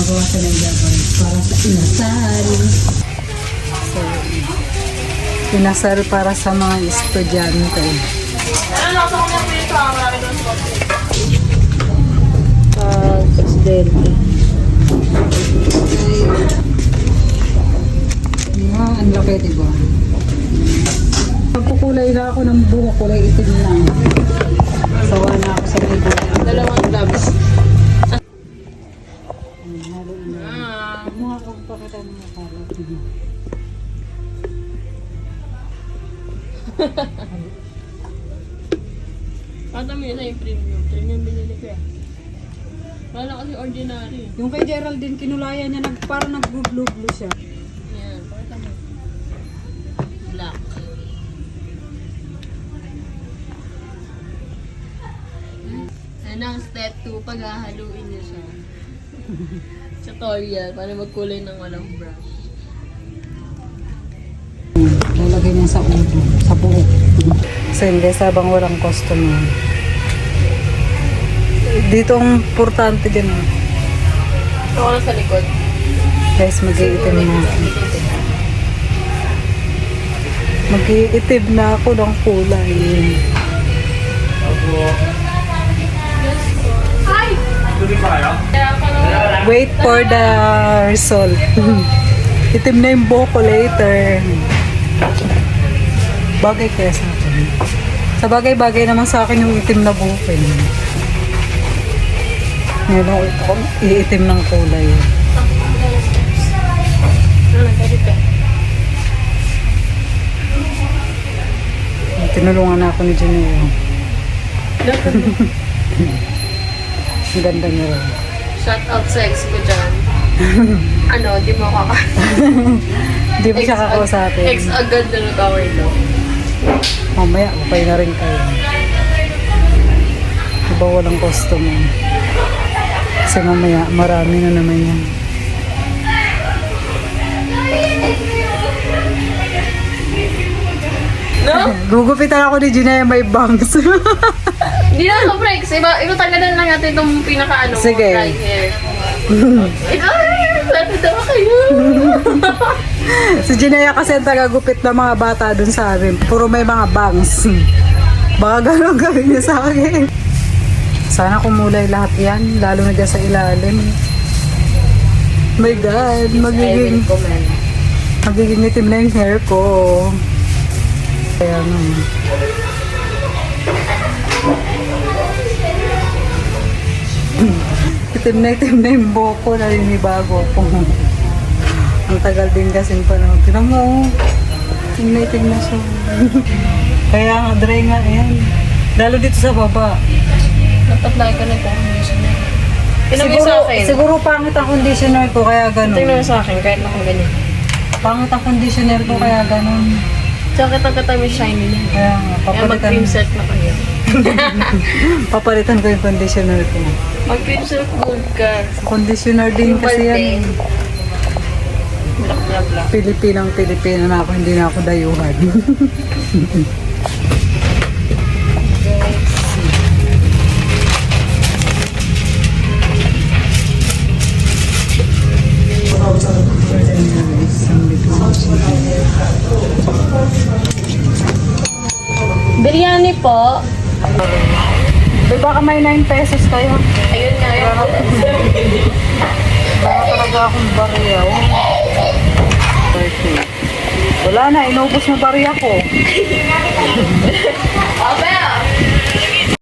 gumagawa sa ng Japanese para sa inasal. So, inasal para sa mga estudyante. Ano, Pag estudyante. Ah, ang laki, di ba? Pagkukulay na ako ng buhok, kulay itim lang. Sawa na ako sa buhok. Dalawang gloves. Ng mga kalat. Yun na yung premium. Premium binili ko eh. Wala kasi ordinary. Yung kay Geraldine, kinulayan niya, nag, parang nag-blue-blue siya. Yan, mo. Black. Ano ang step 2 pag hahaluin niyo siya. Tutorial, paano magkulay ng walang brush. Lalagay niya sa ulo, sa buhok. So hindi, sabang walang customer. Dito ang importante din. ah. Ito ko lang sa likod. Guys, mag-iitim na ako. Mag-iitim na ako ng kulay. Wait for the result. Itim na yung buhok ko later. Bagay kaya sa akin. Sa bagay-bagay naman sa akin yung itim na buhok eh. Ngayon ako iitim ng kulay. Tinulungan na ako ni Juneo. Ang ganda niya rin. Shout out sa ex ko dyan. ano, di mo kaka... Hindi mo siya kakausapin. Ex agad na nag-away daw. Mamaya, upay na rin kayo. Diba walang customer? Kasi mamaya, marami na naman yan. No? Gugupitan ako ni Junea may bangs. Hindi na ako, Prex. Iba, iba tagalan lang natin itong pinaka-ano mo, Sige. dry hair. Ito, daw kayo. si Junea kasi ang tagagupit ng mga bata dun sa amin. Puro may mga bangs. Baka ganun gawin niya sa akin. Sana kumulay lahat yan, lalo na dyan sa ilalim. My God, magiging, magiging itim na yung hair ko. Kaya nga. itim na itim na yung buhok ko, naninibago ko. Ang tagal din kasi panahon. Tinan mo, oh. itim na itim na siya. Kaya nga, dry nga yan. Lalo dito sa baba. Nag-apply ka na ito. Mo yung sa akin. siguro pangit ang conditioner ko, kaya ganun. Tingnan mo sa akin, kahit naka ganyan. Pangit ang conditioner ko, kaya ganun. Tsaka kita-kita mo yung shiny niya. Kaya nga, Kaya papalitan, mag-cream set na kayo. papalitan ko yung conditioner ko. Mag-cream set gold ka. Conditioner din kasi yan. eh. Black. Pilipinang Pilipina na ako, hindi na ako dayuhan. po. Di baka may 9 pesos kayo? Ayun nga yun. Baka talaga akong bariya. oh. Wala na, inubos na bariya ko.